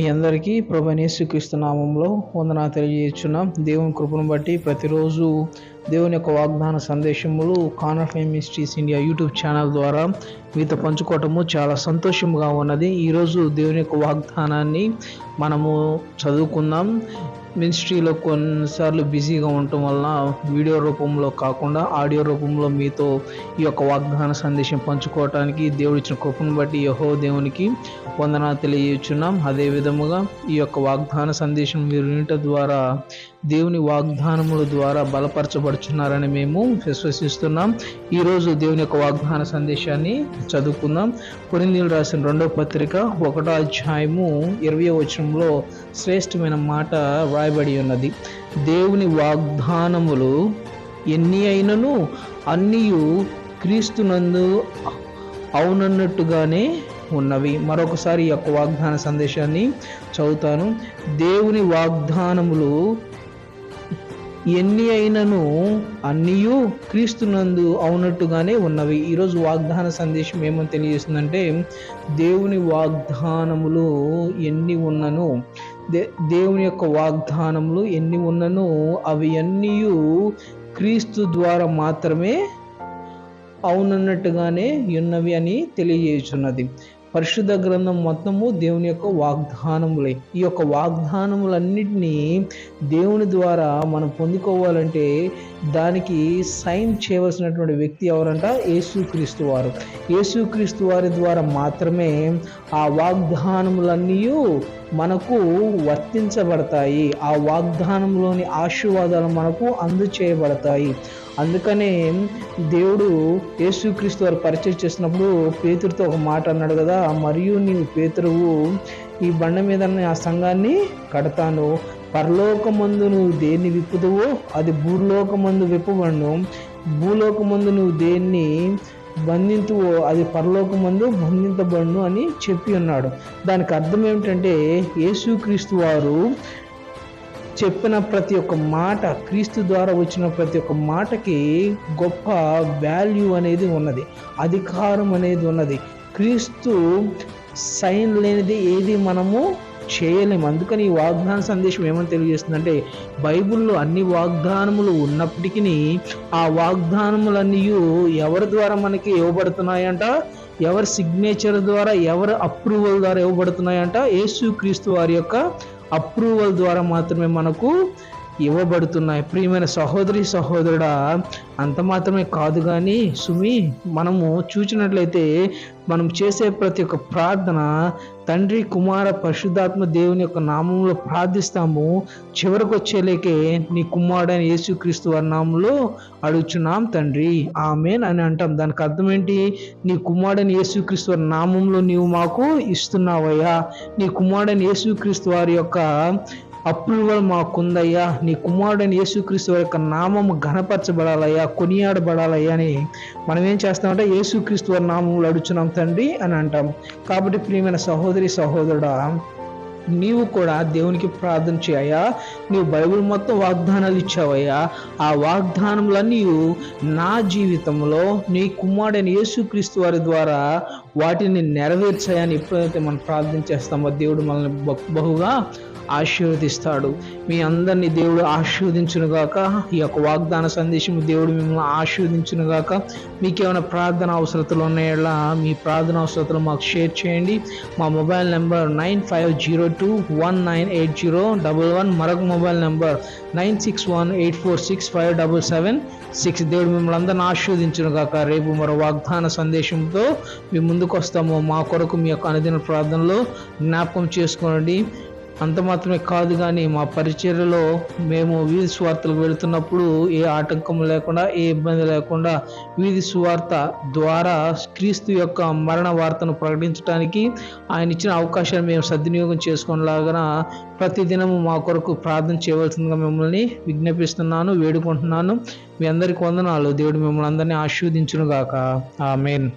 మీ అందరికీ ప్రభనేసుక్రీస్తు నామంలో వందనా తెలియజేస్తున్నాం. దేవుని కృపను బట్టి ప్రతిరోజు దేవుని యొక్క వాగ్దాన సందేశములు కానర్ మిస్ట్రీస్ ఇండియా యూట్యూబ్ ఛానల్ ద్వారా మీతో పంచుకోవటము చాలా సంతోషంగా ఉన్నది. ఈరోజు దేవుని యొక్క వాగ్దానాన్ని మనము చదువుకుందాం. మినిస్ట్రీలో కొన్నిసార్లు బిజీగా ఉండటం వలన వీడియో రూపంలో కాకుండా ఆడియో రూపంలో మీతో ఈ యొక్క వాగ్దాన సందేశం పంచుకోవటానికి దేవుడు ఇచ్చిన కృపను బట్టి యహో దేవునికి వందన తెలియచున్నాం అదే విధముగా ఈ యొక్క వాగ్దాన సందేశం మీరు వినటం ద్వారా దేవుని వాగ్దానముల ద్వారా బలపరచబడుచున్నారని మేము విశ్వసిస్తున్నాం. ఈరోజు దేవుని యొక్క వాగ్దాన సందేశాన్ని చదువుకుందాం. కొరిందీలు రాసిన రెండో పత్రిక ఒకటో అధ్యాయము ఇరవై వచనంలో శ్రేష్టమైన మాట వ్రాయబడి ఉన్నది. దేవుని వాగ్దానములు ఎన్ని అయినను అన్నీయు క్రీస్తునందు అవునన్నట్టుగానే ఉన్నవి. మరొకసారి ఈ యొక్క వాగ్దాన సందేశాన్ని చదువుతాను. దేవుని వాగ్దానములు ఎన్ని అయినను అన్నీయు క్రీస్తునందు అవునట్టుగానే ఉన్నవి. ఈరోజు వాగ్దాన సందేశం ఏమని తెలియజేస్తుందంటే దేవుని వాగ్దానములు ఎన్ని ఉన్నను దే దేవుని యొక్క వాగ్దానములు ఎన్ని ఉన్ననో అవి అన్నీ క్రీస్తు ద్వారా మాత్రమే అవునన్నట్టుగానే ఉన్నవి అని తెలియజేస్తున్నది పరిశుద్ధ గ్రంథం మొత్తము దేవుని యొక్క వాగ్దానములే. ఈ యొక్క వాగ్దానములన్నిటినీ దేవుని ద్వారా మనం పొందుకోవాలంటే దానికి సైన్ చేయవలసినటువంటి వ్యక్తి ఎవరంట? యేసుక్రీస్తు వారు. యేసుక్రీస్తు వారి ద్వారా మాత్రమే ఆ వాగ్దానములన్నీ మనకు వర్తించబడతాయి. ఆ వాగ్దానంలోని ఆశీర్వాదాలు మనకు అందచేయబడతాయి. అందుకనే దేవుడు యేసుక్రీస్తు వారు పరిచయం చేసినప్పుడు పేతుడితో ఒక మాట అన్నాడు కదా మరియు నీవు పేతురువు ఈ బండ మీద ఆ సంఘాన్ని కడతాను. పరలోకమందు నువ్వు దేన్ని విప్పుదువో అది భూలోకమందు విప్పబడును. భూలోకమందు నువ్వు దేన్ని బంధింతు అది పరలోకమందు బంధింతబడును అని చెప్పి ఉన్నాడు. దానికి అర్థం ఏమిటంటే యేసుక్రీస్తు వారు చెప్పిన ప్రతి ఒక్క మాట క్రీస్తు ద్వారా వచ్చిన ప్రతి ఒక్క మాటకి గొప్ప వాల్యూ అనేది ఉన్నది అధికారం అనేది ఉన్నది. క్రీస్తు సైన్ లేనిది ఏది మనము చేయలేము. అందుకని ఈ వాగ్దాన సందేశం ఏమని తెలియజేస్తుందంటే బైబిల్లో అన్ని వాగ్దానములు ఉన్నప్పటికీ ఆ వాగ్దానములన్నీ ఎవరి ద్వారా మనకి ఇవ్వబడుతున్నాయంట? ఎవరి సిగ్నేచర్ ద్వారా ఎవరి అప్రూవల్ ద్వారా ఇవ్వబడుతున్నాయంట? యేసు క్రీస్తు వారి యొక్క అప్రూవల్ ద్వారా మాత్రమే మనకు ఇవ్వబడుతున్నాయి. ప్రియమైన సహోదరి సహోదరుడా అంత మాత్రమే కాదు కానీ సుమి మనము చూచినట్లయితే మనం చేసే ప్రతి ఒక్క ప్రార్థన తండ్రి కుమార పరిశుద్ధాత్మ దేవుని యొక్క నామంలో ప్రార్థిస్తాము. చివరికి వచ్చేలేకే నీ కుమారుడైన యేసుక్రీస్తు వారి నామంలో అడుగుచున్నాం తండ్రి. ఆమెన్ అని అంటాం. దానికి అర్థం ఏంటి? నీ కుమారుడైన యేసుక్రీస్తు వారి నామంలో నీవు మాకు ఇస్తున్నావయ్యా. నీ కుమారుడైన యేసుక్రీస్తు వారి యొక్క అప్రూవల్ మాకుందయ్యా నీ కుమారుడైన యేసుక్రీస్తు వారి యొక్క నామము ఘనపరచబడాలయ్యా కొనియాడబడాలయ్యా అని మనం ఏం చేస్తామంటే యేసుక్రీస్తు వారి నామములు అడుచున్నాం తండ్రి అని అంటాం. కాబట్టి ప్రియమైన సహోదరి సహోదరుడా నీవు కూడా దేవునికి ప్రార్థన చేయయా. నీవు బైబిల్ మొత్తం వాగ్దానాలు ఇచ్చావయ్యా. ఆ వాగ్దానములన్నీ నా జీవితంలో నీ కుమారుడైన యేసుక్రీస్తు వారి ద్వారా వాటిని నెరవేర్చాయని ఎప్పుడైతే మనం ప్రార్థన చేస్తామో దేవుడు మనల్ని బహుగా ఆశీర్వదిస్తాడు. మీ అందరినీ దేవుడు ఆశీర్వదించునుగాక ఈ యొక్క వాగ్దాన సందేశం దేవుడు మిమ్మల్ని ఆశీర్వదించునుగాక మీకేమైనా ప్రార్థన అవసరతలు ఉన్నాయా? మీ ప్రార్థన అవసరతలు మాకు షేర్ చేయండి. మా mobile number nine five zero two one nine eight zero double one. మరొక mobile number nine six one eight four six five double seven. Six దేవుడు మిమ్మల్ని అందరిని ఆశీర్వదించునుగాక రేపు మరో వాగ్దాన సందేశంతో మీ ముందు ముందుకు వస్తామో మా కొరకు మీ యొక్క అనుదిన ప్రార్థనలో జ్ఞాపకం చేసుకోండి. అంత మాత్రమే కాదు కానీ మా పరిచర్యలో మేము వీధి స్వార్థలకు వెళుతున్నప్పుడు ఏ ఆటంకం లేకుండా ఏ ఇబ్బంది లేకుండా వీధి స్వార్థ ద్వారా క్రీస్తు యొక్క మరణ వార్తను ప్రకటించడానికి ఆయన ఇచ్చిన అవకాశాన్ని మేము సద్వినియోగం చేసుకునేలాగా ప్రతిదినము మా కొరకు ప్రార్థన చేయవలసిందిగా మిమ్మల్ని విజ్ఞాపిస్తున్నాను వేడుకుంటున్నాను. మీ అందరికి వందనాలు. దేవుడు మిమ్మల్ని అందరినీ ఆశీర్వదించునుగాక. ఆ మెయిన్